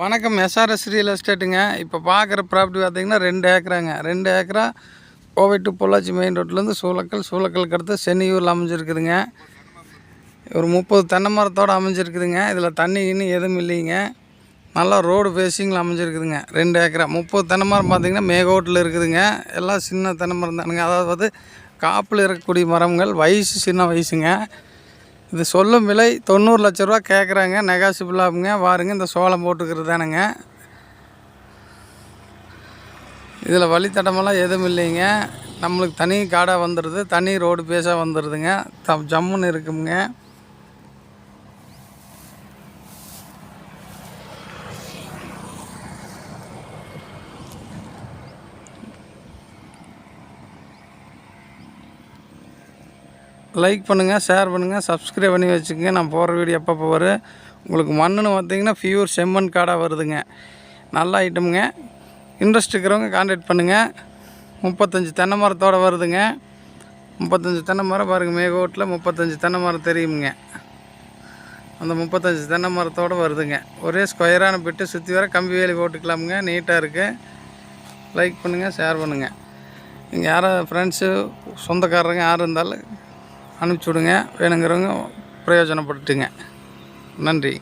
வணக்கம். SRS real எஸ்டேட்டுங்க இப்போ பார்க்குற ப்ராப்பர்ட்டி பார்த்தீங்கன்னா ரெண்டு ஏக்கராங்க. ரெண்டு ஏக்கரா கோவை டு பொள்ளாச்சி மெயின் ரோட்லேருந்து சூளக்கல் சூளக்கலுக்கு அடுத்து சென்னியூரில் அமைஞ்சிருக்குதுங்க. ஒரு முப்பது தென்னை மரத்தோடு அமைஞ்சிருக்குதுங்க. இதில் தண்ணி இன்னும் எதுவும் இல்லைங்க. நல்லா ரோடு ஃபேஸிங்கில் அமைஞ்சிருக்குதுங்க. ரெண்டு ஏக்கரா. முப்பது தென்னை மரம் பார்த்திங்கன்னா மேகோட்டில் இருக்குதுங்க. எல்லாம் சின்ன தென்னை மரம் தானுங்க. அதாவது காப்பில் இருக்கக்கூடிய மரங்கள் வயசு சின்ன வயசுங்க. இது சொல்லும் விலை தொண்ணூறு லட்ச ரூபா கேட்குறாங்க நெகாசிபிள் ஆகுங்க. வாருங்க இந்த சோளம் போட்டுக்கிறது தானுங்க. இதில் வழித்தடமெல்லாம் எதுவும் இல்லைங்க. நம்மளுக்கு தனி காடாக வந்துடுது தனி ரோடு பேஸாக வந்துடுதுங்க த ஜம்முன்னு இருக்குங்க. லைக் பண்ணுங்கள் ஷேர் பண்ணுங்கள் சப்ஸ்கிரைப் பண்ணி வச்சுக்கோங்க. நான் போகிற வீடியோ எப்போ வரும் உங்களுக்கு மண்ணுன்னு பார்த்தீங்கன்னா ஃபியூர் செம்மண் காடாக வருதுங்க. நல்ல ஐட்டமுங்க இன்ட்ரெஸ்ட் இருக்கிறவங்க கான்டாக்ட் பண்ணுங்கள் முப்பத்தஞ்சு தென்னை மரத்தோடு வருதுங்க. முப்பத்தஞ்சு தென்னை மரம் பாருங்கள் மேகோட்டில் முப்பத்தஞ்சு தென்னை மரம் தெரியுமுங்க. அந்த முப்பத்தஞ்சு தென்னை மரத்தோடு வருதுங்க. ஒரே ஸ்கொயரான பிட்டு சுற்றி வர கம்பி வேலி போட்டுக்கலாமுங்க. நீட்டாக இருக்குது லைக் பண்ணுங்கள் ஷேர் பண்ணுங்கள் நீங்கள் யாரும் ஃப்ரெண்ட்ஸு சொந்தக்காரங்க யார் இருந்தாலும் அனுப்பிச்சி விடுங்க. வேணுங்கிறவங்க பிரயோஜனப்படுத்துங்க. நன்றி.